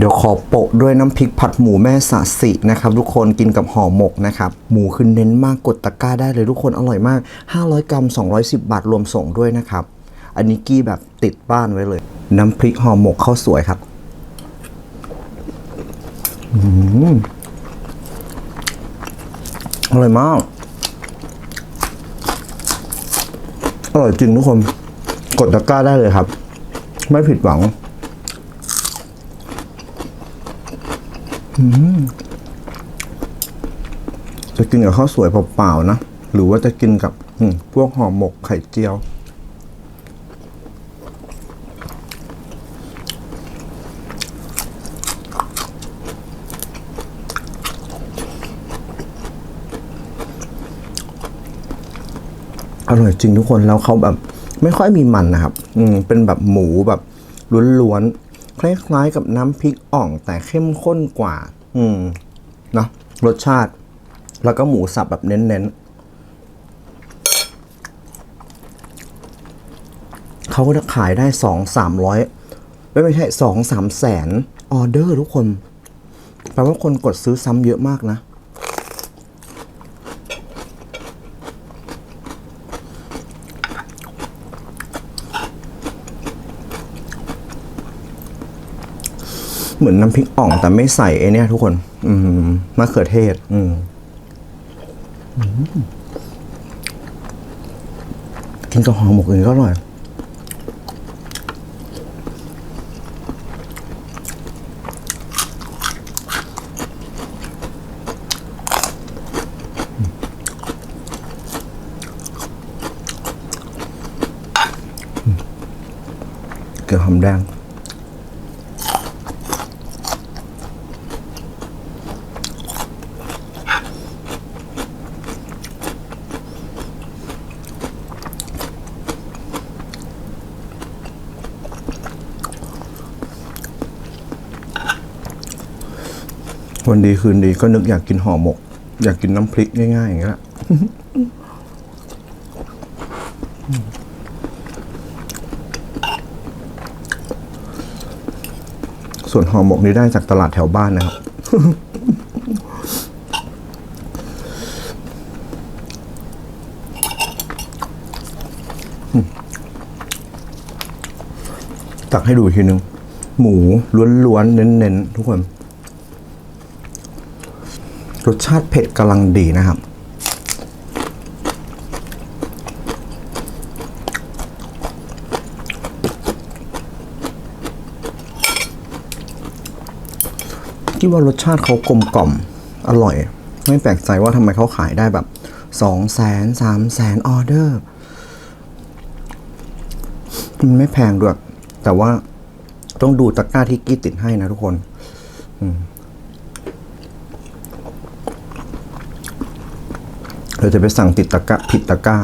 เดี๋ยวขอโปะด้วยน้ำพริกผัดหมูแม่สาสินะครับทุกคนกินกับห่อหมกนะครับหมูคือเน้นมากกดตะกร้าได้เลยทุกคนอร่อยมาก 500 กรัม 210 บาทรวมส่งด้วยนะครับ อันนี้กี้แบบติดบ้านไว้เลย น้ำพริกห่อหมกข้าวสวยครับอืมอร่อยมาก อร่อยจริงทุกคน กดตะกร้าได้เลยครับ ไม่ผิดหวัง จะกินกับข้าวสวยเปล่าๆนะ หรือว่าจะกินกับพวกห่อหมกไข่เจียว อร่อยจริงทุกคนแล้วเขาแบบ ไม่ค่อยมีมันนะครับ อืมเป็นแบบหมูแบบล้วนๆคล้ายๆกับน้ำพริกอ่องแต่เข้มข้นกว่า อืมเนาะรสชาติ แล้วก็หมูสับแบบเน้นๆเขาก็ขายได้สองสามร้อยไม่ไม่ใช่สองสามแสนออเดอร์ทุกคนแปลว่าคนกดซื้อซ้ำเยอะมากนะ เหมือนน้ำพริกอ่องแต่ไม่ใส่ไอเนี่ยทุกคน อืมมะเขือเทศ อืมกินกับห่อหมกอื่นก็อร่อยเกลือหอมแดง วันดีคืนดีก็นึกอยากกินห่อหมก อยากกินน้ำพริกง่าย ๆ อย่างเงี้ยแหละส่วนห่อหมกนี้ได้จากตลาดแถวบ้านนะครับ ตักให้ดูทีนึง หมูล้วนๆเน้นๆทุกคน รสชาติเผ็ดกำลังดีนะครับ คิดว่ารสชาติเขากลมกล่อมอร่อย ไม่แปลกใจว่าทำไมเขาขายได้แบบสองแสนสามแสนออเดอร์มันไม่แพงด้วย แต่ว่าต้องดูตะกร้าที่กี้ติดให้นะทุกคน เราจะไปสั่งติดตะกะผิดตะกร้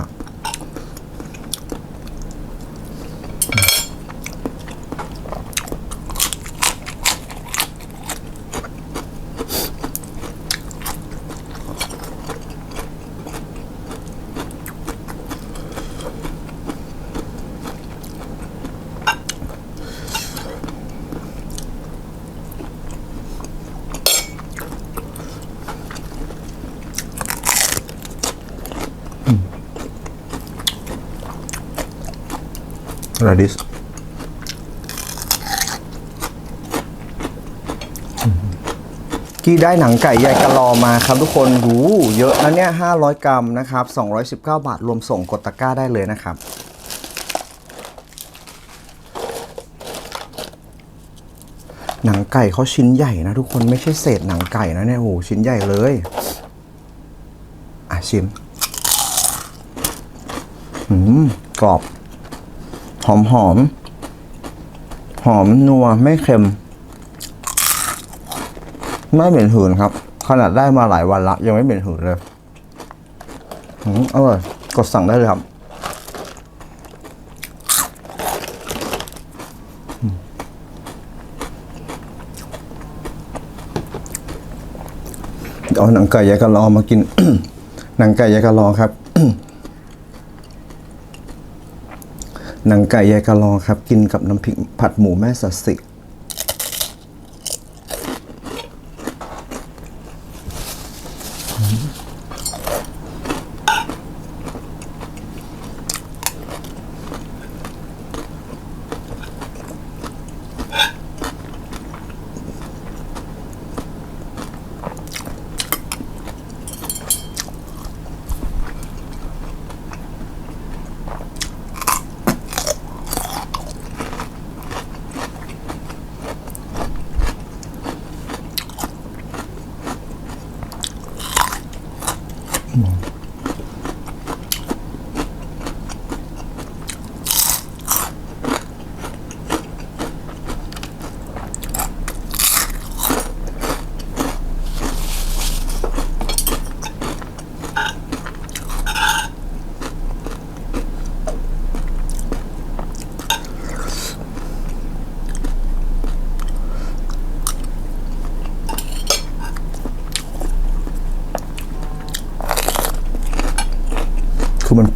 ราดิสกี้ได้หนังไก่ยายกะลอมาครับทุกคนหูเยอะนะเนี่ย 500 กรัมนะครับ 219 บาท รวมส่งกดตะกร้าได้เลยนะครับหนังไก่เขาชิ้นใหญ่นะทุกคนไม่ใช่เศษหนังไก่นะเนี่ยโหชิ้นใหญ่เลย อะชิม อืม กรอบ หอมหอม หอมนัวไม่เค็ม ไม่เหม็นหืนครับ ขนาดได้มาหลายวันละยังไม่เหม็นหืนเลยอร่อยกดสั่งได้เลยครับเอาหนังไก่ยายกะลอมากิน หนังไก่ยายกะลอครับ หนังไก่ยายกะลอครับ กินกับน้ำพริกผัดหมูแม่สัสสิ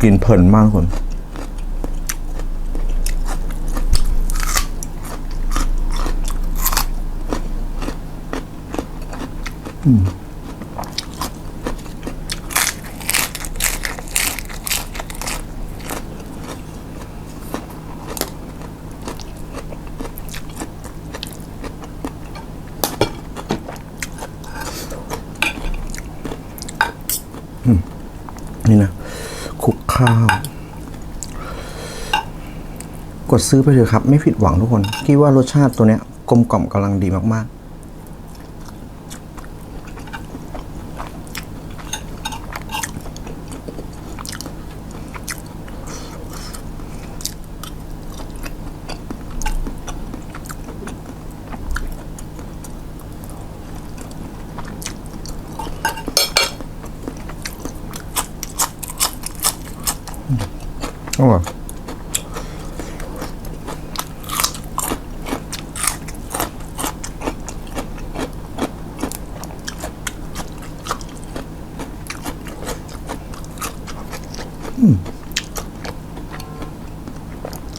กินเพลินมากทุกคนนี่นะคลุกข้าว กดซื้อไปเถอะครับ ไม่ผิดหวังทุกคนคิดว่ารสชาติตัวเนี้ยกลมกล่อมกำลังดีมาก ๆ อร่อย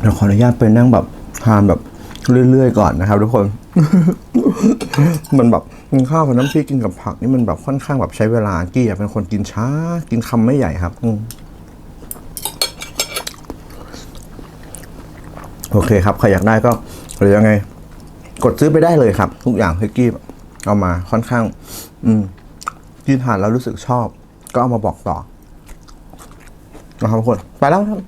เดี๋ยวขออนุญาตไปนั่งแบบทานแบบเรื่อยๆก่อนนะครับ ทุกคน มันแบบกินข้าวกับน้ำพริกกินกับผักนี่มันแบบค่อนข้างแบบใช้เวลากี้อะเป็นคนกินช้า กินคำไม่ใหญ่ครับอืมโอเคครับใครอยากได้ก็หรือยังไง กดซื้อไปได้เลยครับ ทุกอย่างเฮกกี้เอามาค่อนข้าง อืมที่ทานแล้วรู้สึกชอบ ก็เอามาบอกต่อนะครับทุกคน ไปแล้วครับ